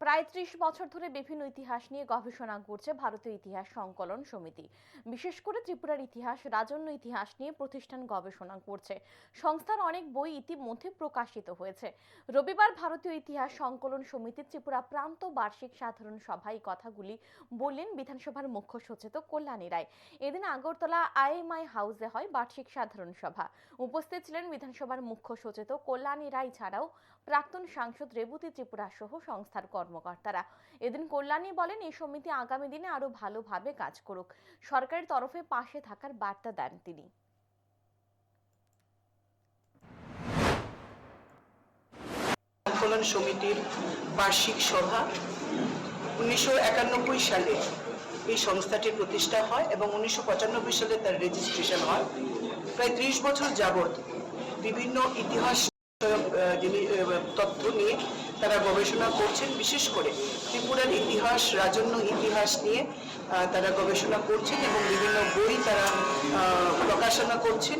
প্রায় ত্রিশ বছর ধরে বিভিন্ন ইতিহাস নিয়ে গবেষণা করছে ভারতীয় ইতিহাস সংকলন সমিতি। বিশেষ করে ত্রিপুরার ইতিহাস, রাজন্য ইতিহাস নিয়ে প্রতিষ্ঠান গবেষণা করছে। সংস্থার অনেক বই ইতিমধ্যে প্রকাশিত হয়েছে। রবিবার ভারতীয় ইতিহাস সংকলন সমিতির ত্রিপুরা প্রান্ত বার্ষিক সাধারণ সভায় কথাগুলি বললেন বিধানসভার মুখ্য সচেতক কল্যাণী রায়। এদিন আগরতলা আইএমআই হাউসে হয় বার্ষিক সাধারণ সভা। উপস্থিত ছিলেন বিধানসভার মুখ্য সচেতক কল্যাণী রায় ছাড়াও প্রাক্তন সাংসদ রেবতী ত্রিপুরা সহ সংস্থার কর্মকর্তারা। এদিন কল্যাণী বলেন, এই সমিতি আগামী দিনে আরও ভালোভাবে কাজ করুক। সরকারের তরফে পাশে থাকার বার্তা দেন তিনি। সমিতির বার্ষিক সভা উনিশশো একানব্বই সালে এই সংস্থাটির প্রতিষ্ঠা হয় এবং উনিশশো পঁচানব্বই সালে তার রেজিস্ট্রেশন হয়। প্রায় ত্রিশ বছর যাবৎ বিভিন্ন ইতিহাস তথ্য নিয়ে তারা গবেষণা করছেন, বিশেষ করে ত্রিপুরার ইতিহাস, রাজন্য ইতিহাস নিয়ে তারা গবেষণা করছেন এবং বিভিন্ন বই তারা প্রকাশনা করছেন।